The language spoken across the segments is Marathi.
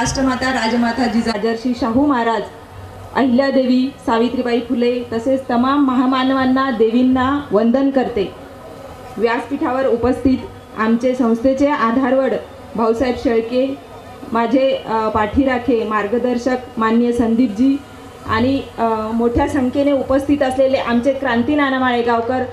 राष्ट्रमाता राजमाता जिजा शाहू महाराज अहिल्यादेवी सावित्रीबाई फुले तसेच तमाम महामानवांना देवींना वंदन करते. व्यासपीठावर उपस्थित आमचे संस्थेचे आधारवड भाऊसाहेब शेळके माझे पाठीराखे मार्गदर्शक मान्य संदीपजी आणि मोठ्या संख्येने उपस्थित असलेले आमचे क्रांती नाना माळेगावकर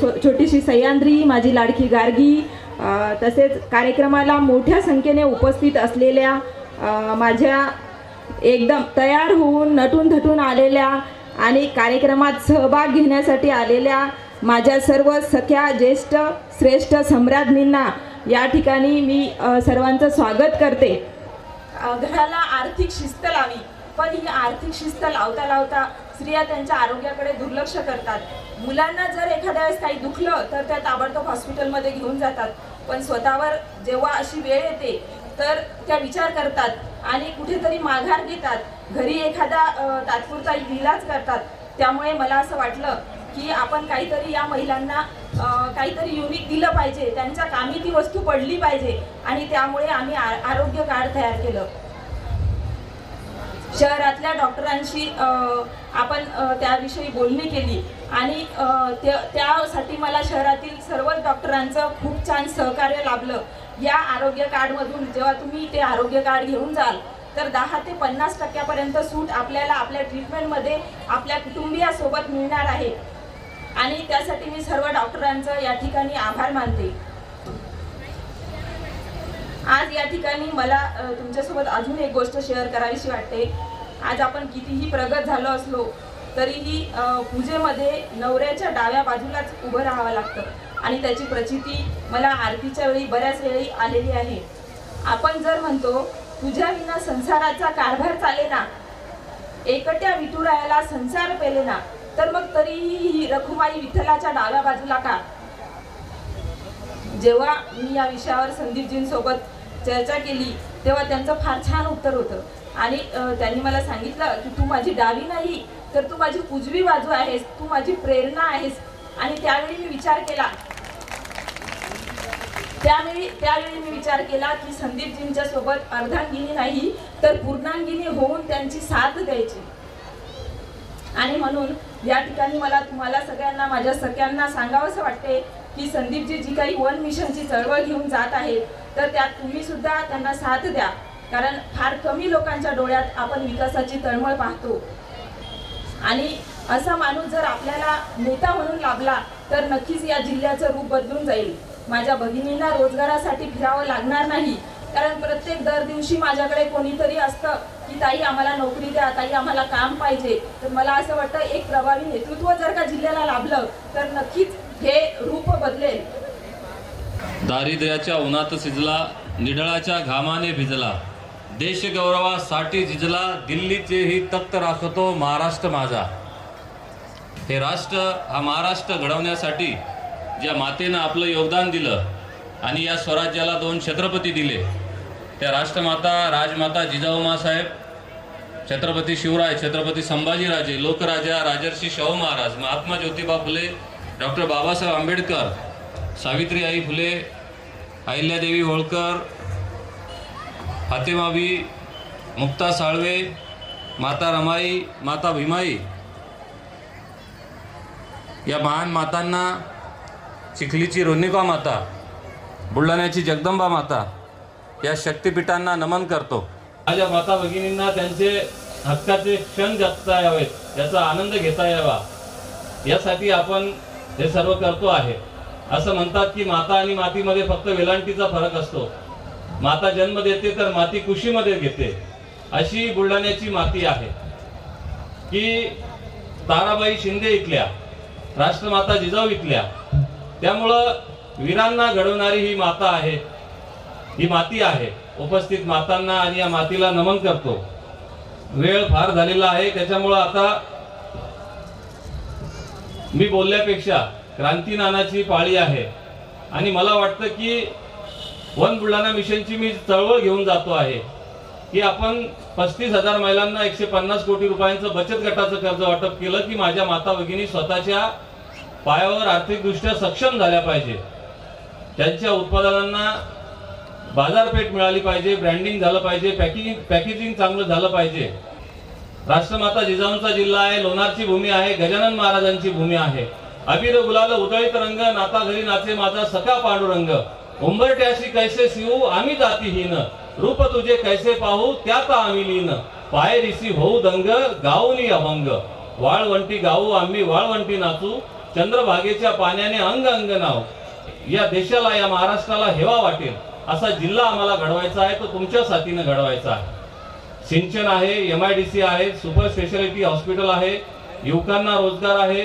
सो- छोटीशी सह्याद्री माझी लाडकी गार्गी तसेच कार्यक्रमाला मोठ्या संख्येने उपस्थित असलेल्या माझ्या एकदम तयार होऊन नटून धटून आलेल्या आणि कार्यक्रमात सहभाग घेण्यासाठी आलेल्या माझ्या सर्व सख्या ज्येष्ठ श्रेष्ठ सम्राज्ञींना या ठिकाणी मी सर्वांचं स्वागत करते. घराला आर्थिक शिस्त लावी पण ही आर्थिक शिस्त लावता लावता स्त्रिया त्यांच्या आरोग्याकडे दुर्लक्ष करतात. मुलांना जर एखाद्या वेळेस काही दुखलं तर त्या ताबडतोब हॉस्पिटलमध्ये घेऊन जातात. पण स्वतःवर जेव्हा अशी वेळ येते तर त्या विचार करतात आणि कुठेतरी माघार घेतात. घरी एखादा तात्पुरता इलाज करतात. त्यामुळे मला असं वाटलं की आपण काहीतरी या महिलांना काहीतरी युनिक दिलं पाहिजे. त्यांच्या कामी ती वस्तू पडली पाहिजे. आणि त्यामुळे आम्ही आरोग्य कार्ड तयार केलं. शहरातल्या डॉक्टरांशी आपण त्याविषयी बोलणी केली. आणि त्यासाठी मला शहरातील सर्वच डॉक्टरांचं खूप छान सहकार्य लाभलं. या आरोग्य कार्डमधून जेव्हा तुम्ही ते आरोग्य कार्ड घेऊन जाल तर दहा ते पन्नास टक्क्यापर्यंत सूट आपल्याला आपल्या ट्रीटमेंटमध्ये आपल्या कुटुंबियासोबत मिळणार आहे. आणि त्यासाठी मी सर्व डॉक्टरांचं या ठिकाणी आभार मानते. आज या ठिकाणी मला तुमच्यासोबत अजून एक गोष्ट शेअर करावीशी वाटते. आज आपण कितीही प्रगत झालो असलो तरीही पूजेमध्ये नवऱ्याच्या डाव्या बाजूलाच उभं राहावं लागतं. आणि त्याची प्रचिती मला आरतीच्या वेळी बऱ्याच वेळी आलेली आहे. आपण जर म्हणतो तुझ्या विना संसाराचा कारभार चालेना एकट्या विठुरायाला संसार पेलेना तर मग तरीही ही रखुमाई विठ्ठलाच्या डाव्या बाजूला का? जेव्हा मी या विषयावर संदीपजींसोबत चर्चा केली तेव्हा त्यांचं फार छान उत्तर होतं. आणि त्यांनी मला सांगितलं की तू माझी डावी नाही तर तू माझी उजवी बाजू आहेस. तू माझी प्रेरणा आहेस. आणि त्यावेळी मी विचार केला. त्यावेळी त्यावेळी मी विचार केला की संदीपजींच्या सोबत अर्धांगिनी नाही तर पूर्णांगिनी होऊन त्यांची साथ द्यायची. आणि म्हणून या ठिकाणी मला तुम्हाला सगळ्यांना माझ्या सगळ्यांना सांगावंसं वाटते की संदीपजी जी काही वन मिशनची चळवळ घेऊन जात आहेत तर त्यात तुम्ही सुद्धा त्यांना साथ द्या. कारण फार कमी लोकांच्या डोळ्यात आपण विकासाची तळमळ पाहतो. आणि असा माणूस जर आपल्याला नेता म्हणून लाभला तर नक्कीच या जिल्ह्याचं रूप बदलून जाईल. माझ्या भगिनींना रोजगारासाठी फिरावं लागणार नाही. कारण प्रत्येक दर दिवशी माझ्याकडे कोणीतरी असतं की ताई आम्हाला नोकरी द्या ताई आम्हाला काम पाहिजे. तर मला असं वाटतं एक प्रभावी नेतृत्व जर का जिल्ह्याला लाभलं तर नक्कीच हे रूप बदलेल. दारिद्र्याच्या उन्हात शिजला निढळाच्या घामाने भिजला. देशगौरवासाठी झिजला दिल्लीचेही तक्त राखतो महाराष्ट्र माझा. हे राष्ट्र हा महाराष्ट्र घडवण्यासाठी ज्या मातेनं आपलं योगदान दिलं आणि या स्वराज्याला दोन छत्रपती दिले त्या राष्ट्रमाता राजमाता जिजाऊमासाहेब छत्रपती शिवराय छत्रपती संभाजीराजे लोकराजा राजर्षी शाहू महाराज महात्मा ज्योतिबा फुले डॉक्टर बाबासाहेब आंबेडकर सावित्रीबाई फुले अहिल्यादेवी होळकर फातेमाबी मुक्ता साळवे माता रमाई माता भीमाई या महान मातांना चिखलीची रोनिका माता बुलढाण्याची जगदंबा माता या शक्तिपीठांना नमन करतो. माझ्या माता भगिनींना त्यांचे हक्काचे क्षण जगता यावेत याचा आनंद घेता यावा. यासाठी आपण हे सर्व करतो आहे. असं म्हणतात की माता आणि मातीमध्ये फक्त वेलांटीचा फरक असतो. माता जन्म देते तर माती कुशीमध्ये घेते. अशी बुलढाण्याची माती आहे. की ताराबाई शिंदे इथल्या राष्ट्रमाता जिजाऊ इथल्या. त्यामुळं वीरांना घडवणारी ही माता आहे ही माती आहे. उपस्थित मातांना आणि या मातीला नमन करतो. वेळ फार झालेला आहे त्याच्यामुळं आता मी बोलल्यापेक्षा क्रांती नानाची पाळी आहे. आणि मला वाटतं की वन बुलढाणा मिशनची मी चळवळ घेऊन जातो आहे. की आपण पस्तीस हजार महिलांना एकशे पन्नास कोटी रुपयांचं बचत गटाचं कर्ज वाटप केलं की माझ्या माता भगिनी स्वतःच्या पायावर आर्थिकदृष्ट्या सक्षम झाल्या पाहिजे. त्यांच्या उत्पादनांना बाजारपेठ मिळाली पाहिजे ब्रँडिंग झालं पाहिजे पॅकेजिंग पॅकेजिंग चांगलं झालं पाहिजे. राष्ट्रमाता जिजाऊंचा जिल्हा आहे लोणारची भूमी आहे गजानन महाराजांची भूमी आहे. अबीर गुलाल उदळीत रंग नाता घरी नाचे माझा सखा पांडुरंग. उंबरट्याशी कैसे शिवू आम्ही जाती जातीहीन रूप तुझे कैसे पाहू त्यात आम्ही लीन. पाय रिसी होऊ दंग गाऊनी अभंग. वाळवंटी गाऊ आम्ही वाळवंटी नाचू. चंद्रभागेच्या पाण्याने अंग अंग नाव. या देशाला या महाराष्ट्राला हेवा वाटेल. असा जिल्हा आम्हाला घडवायचा आहे तो तुमच्या साथीनं घडवायचा आहे. सिंचन आहे एम आय डी सी आहे सुपर स्पेशालिटी हॉस्पिटल आहे युवकांना रोजगार आहे.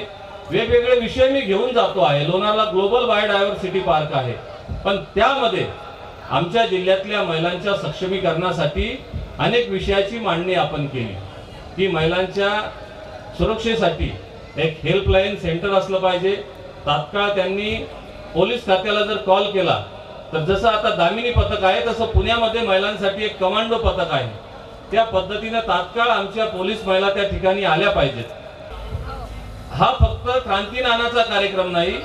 वेगवेगळे विषय मी घेऊन जातो आहे. लोणारला ग्लोबल बायोडायव्हर्सिटी पार्क आहे. पण त्यामध्ये आमच्या जिल्ह्यातल्या महिलांच्या सक्षमीकरणासाठी अनेक विषयाची मांडणी आपण केली. की महिलांच्या सुरक्षेसाठी एक हेल्पलाईन सेंटर असलं पाहिजे. तात्काळ त्यांनी पोलीस खात्याला जर कॉल केला तर जसं आता दामिनी पथक आहे तसं पुण्यामध्ये महिलांसाठी एक कमांडो पथक आहे. त्या पद्धतीने तात्काळ आमच्या पोलीस महिला त्या ठिकाणी आल्या पाहिजेत. हा फक्त क्रांतीनानाचा कार्यक्रम नाही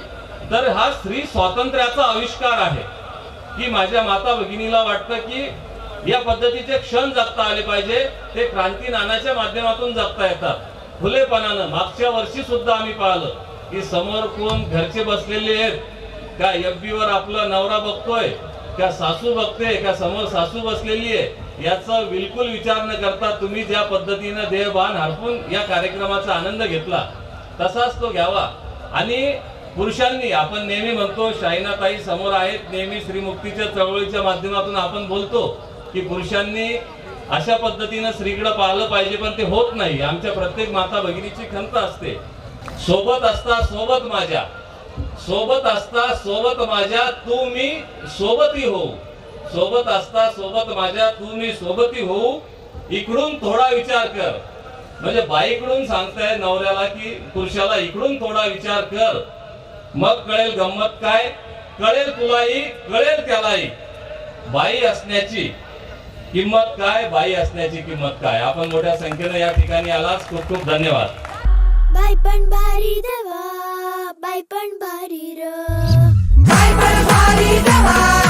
तर हा स्त्री स्वातंत्र्याचा आविष्कार आहे. की माझ्या माता भगिनीला वाटतं की या पद्धतीचे क्षण जगता आले पाहिजे ते क्रांती नानाच्या माध्यमातून जगता येतात. खुलेपणानं मागच्या वर्षी सुद्धा आम्ही पाहिलं की समोर कोण घरचे बसलेले आहेत का एफबी वर आपला नवरा बघतोय का सासू बघते का समोर सासू बसलेली आहे याचा बिलकुल विचार न करता तुम्ही ज्या पद्धतीनं देहभान हरपून या कार्यक्रमाचा आनंद घेतला तसाच तो घ्यावा. आणि पुरुषांनी आपण नेहमी म्हणतो शाहीनाताई समोर आहेत नेहमी श्रीमुक्तीच्या चळवळीच्या माध्यमातून आपण बोलतो की पुरुषांनी अशा पद्धतीनं स्त्रीकडे पाहिलं पाहिजे पण ते होत नाही. आमच्या प्रत्येक माता भगिनीची खंत असते. सोबत असता सोबत माझ्या. सोबत असता सोबत माझ्या तू मी सोबती होऊ. सोबत असता सोबत माझ्या तू मी सोबती होऊ. इकडून थोडा विचार कर. म्हणजे बाईकडून सांगताय नवऱ्याला की पुरुषाला इकडून थोडा विचार कर. मग कळेल गंमत काय? कळेल तुलाही कळेल त्यालाही. बाई असण्याची किंमत काय? बाई असण्याची किंमत काय? आपण मोठ्या संख्येने या ठिकाणी आलाच. खूप खूप धन्यवाद. बाई पण भारी देवा बाई पण भारी र. बाई पण भारी देवा.